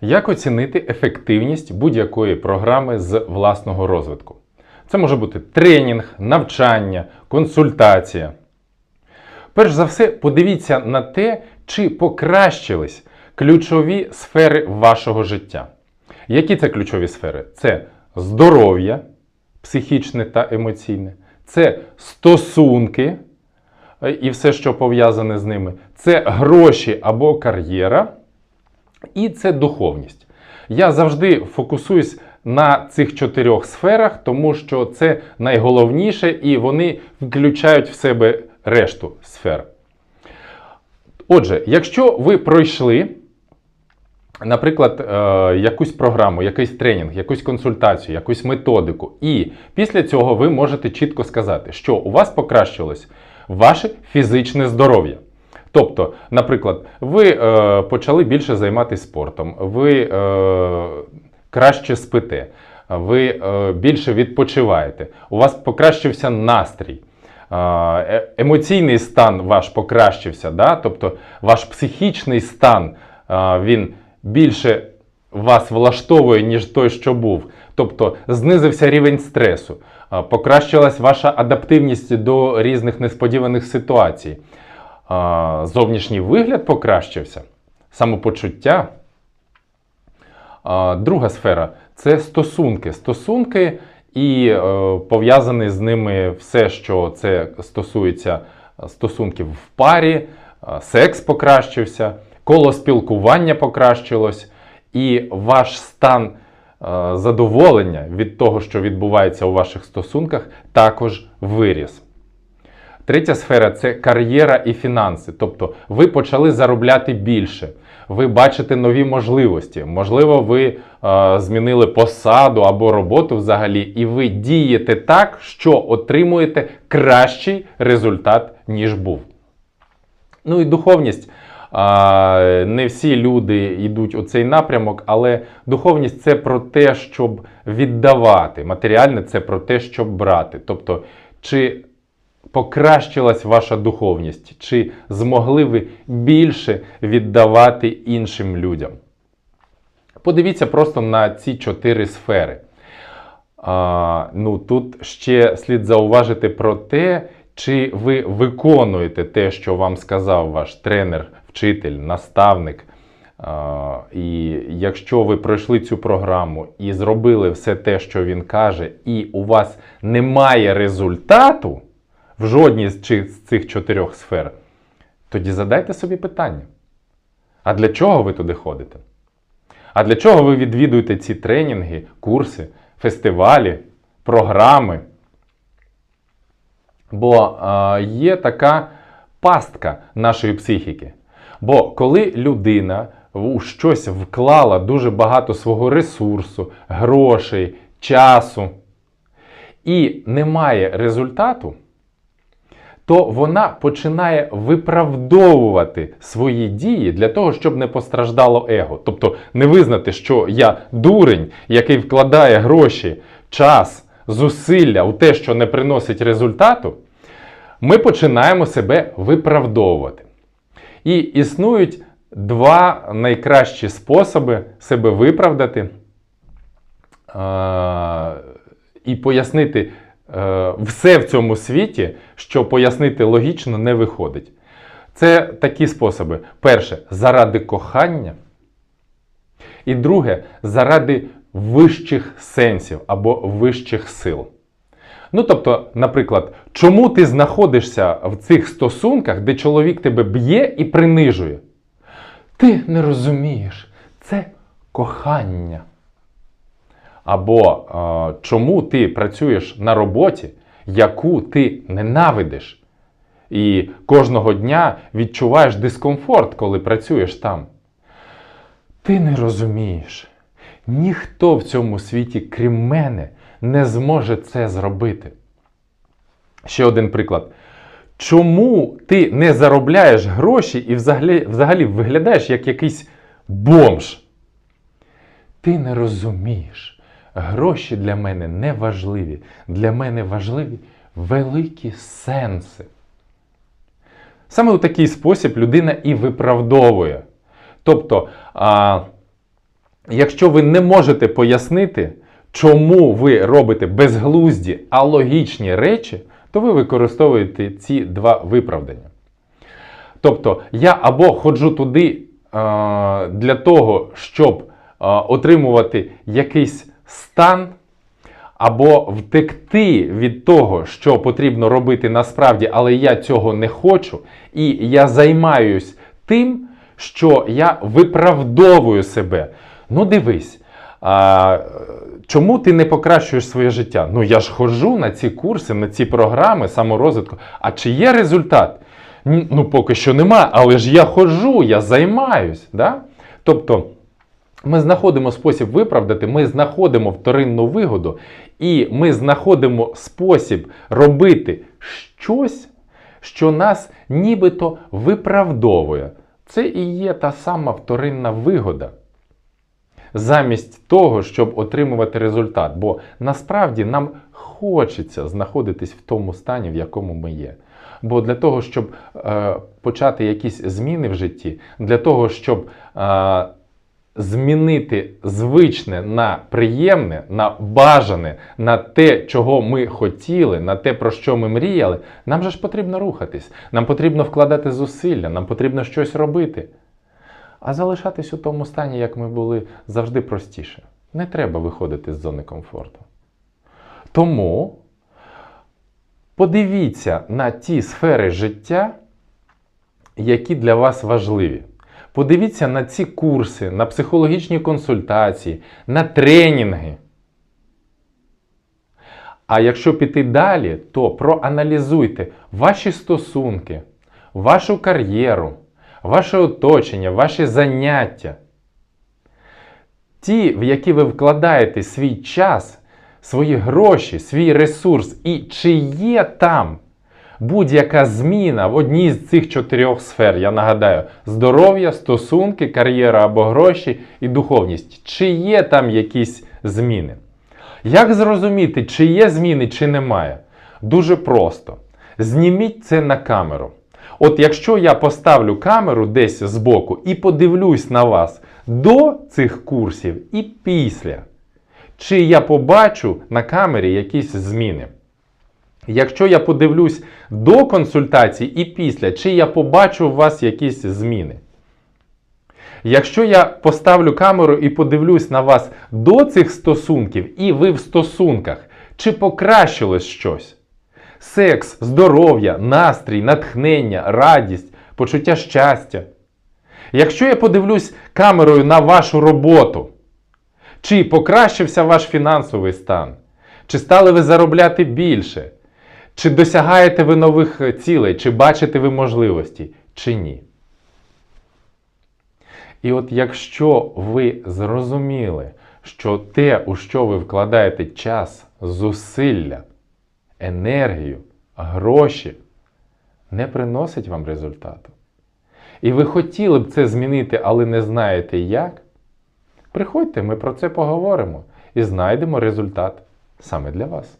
Як оцінити ефективність будь-якої програми з власного розвитку? Це може бути тренінг, навчання, консультація. Перш за все, подивіться на те, чи покращились ключові сфери вашого життя. Які це ключові сфери? Це здоров'я, психічне та емоційне, це стосунки е, і все, що пов'язане з ними, це гроші або кар'єра, і це духовність. Я завжди фокусуюсь на цих чотирьох сферах, тому що це найголовніше, і вони включають в себе решту сфер. Отже, якщо ви пройшли, наприклад, е, якусь програму, якийсь тренінг, якусь консультацію, якусь методику, і після цього ви можете чітко сказати, що у вас покращилось ваше фізичне здоров'я. Тобто, наприклад, ви е, почали більше займатися спортом, ви е, краще спите, ви е, більше відпочиваєте, у вас покращився настрій. е, Емоційний стан ваш покращився, да? тобто ваш психічний стан е, він більше вас влаштовує, ніж той, що був. Тобто знизився рівень стресу, е, покращилась ваша адаптивність до різних несподіваних ситуацій. Зовнішній вигляд покращився, самопочуття. Друга сфера це стосунки. Стосунки і е, пов'язане з ними все, що це стосується стосунків в парі, е, секс покращився, коло спілкування покращилось, і ваш стан е, задоволення від того, що відбувається у ваших стосунках, також виріс. Третя сфера це кар'єра і фінанси. Тобто ви почали заробляти більше, ви бачите нові можливості. Можливо, ви е, змінили посаду або роботу взагалі, і ви дієте так, що отримуєте кращий результат, ніж був. Ну і духовність. А, Не всі люди йдуть у цей напрямок, але духовність це про те, щоб віддавати. Матеріальне це про те, щоб брати. Тобто, чи покращилась ваша духовність, чи змогли ви більше віддавати іншим людям? Подивіться просто на ці чотири сфери. А, ну, Тут ще слід зауважити про те, чи ви виконуєте те, що вам сказав ваш тренер, вчитель, наставник. А, і якщо ви пройшли цю програму і зробили все те, що він каже, і у вас немає результату в жодній з цих чотирьох сфер, тоді задайте собі питання: а для чого ви туди ходите? А для чого ви відвідуєте ці тренінги, курси, фестивалі, програми? Бо е, є така пастка нашої психіки. Бо коли людина у щось вклала дуже багато свого ресурсу, грошей, часу і немає результату, то вона починає виправдовувати свої дії для того, щоб не постраждало его. Тобто не визнати, що я дурень, який вкладає гроші, час, зусилля у те, що не приносить результату, ми починаємо себе виправдовувати. І існують два найкращі способи себе виправдати е- і пояснити все в цьому світі, що пояснити логічно не виходить. Це такі способи: перше, заради кохання. І друге, заради вищих сенсів або вищих сил. Ну, тобто, наприклад, чому ти знаходишся в цих стосунках, де чоловік тебе б'є і принижує? Ти не розумієш, це кохання. Або е, чому ти працюєш на роботі, яку ти ненавидиш, і кожного дня відчуваєш дискомфорт, коли працюєш там. Ти не розумієш. Ніхто в цьому світі, крім мене, не зможе це зробити. Ще один приклад. Чому ти не заробляєш гроші і взагалі, взагалі виглядаєш як якийсь бомж? Ти не розумієш. Гроші для мене не важливі. Для мене важливі великі сенси. Саме у такий спосіб людина і виправдовує. Тобто, а, якщо ви не можете пояснити, чому ви робите безглузді, а логічні речі, то ви використовуєте ці два виправдання. Тобто я або ходжу туди е, для того, щоб е, отримувати якийсь стан, або втекти від того, що потрібно робити насправді, але я цього не хочу, і я займаюсь тим, що я виправдовую себе. Ну, дивись. А, чому ти не покращуєш своє життя? Ну я ж ходжу на ці курси, на ці програми саморозвитку. А чи є результат? Ну, поки що нема, але ж я ходжу, я займаюсь. Да? Тобто ми знаходимо спосіб виправдати, ми знаходимо вторинну вигоду, і ми знаходимо спосіб робити щось, що нас нібито виправдовує. Це і є та сама вторинна вигода. Замість того, щоб отримувати результат. Бо насправді нам хочеться знаходитись в тому стані, в якому ми є. Бо для того, щоб е, почати якісь зміни в житті, для того, щоб е, змінити звичне на приємне, на бажане, на те, чого ми хотіли, на те, про що ми мріяли, нам же ж потрібно рухатись, нам потрібно вкладати зусилля, нам потрібно щось робити. А залишатись у тому стані, як ми були, завжди простіше. Не треба виходити з зони комфорту. Тому подивіться на ті сфери життя, які для вас важливі. Подивіться на ці курси, на психологічні консультації, на тренінги. А якщо піти далі, то проаналізуйте ваші стосунки, вашу кар'єру, ваше оточення, ваші заняття. Ті, в які ви вкладаєте свій час, свої гроші, свій ресурс, і чи є там будь-яка зміна в одній з цих чотирьох сфер, я нагадаю, здоров'я, стосунки, кар'єра або гроші і духовність. Чи є там якісь зміни? Як зрозуміти, чи є зміни, чи немає? Дуже просто. Зніміть це на камеру. От якщо я поставлю камеру десь збоку і подивлюсь на вас до цих курсів і після, чи я побачу на камері якісь зміни? Якщо я подивлюсь до консультацій і після, чи я побачу у вас якісь зміни? Якщо я поставлю камеру і подивлюсь на вас до цих стосунків, і ви в стосунках, чи покращилось щось? Секс, здоров'я, настрій, натхнення, радість, почуття щастя. Якщо я подивлюсь камерою на вашу роботу, чи покращився ваш фінансовий стан? Чи стали ви заробляти більше? Чи досягаєте ви нових цілей, чи бачите ви можливості, чи ні? І от якщо ви зрозуміли, що те, у що ви вкладаєте час, зусилля, енергію, гроші, не приносить вам результату. І ви хотіли б це змінити, але не знаєте як, приходьте, ми про це поговоримо і знайдемо результат саме для вас.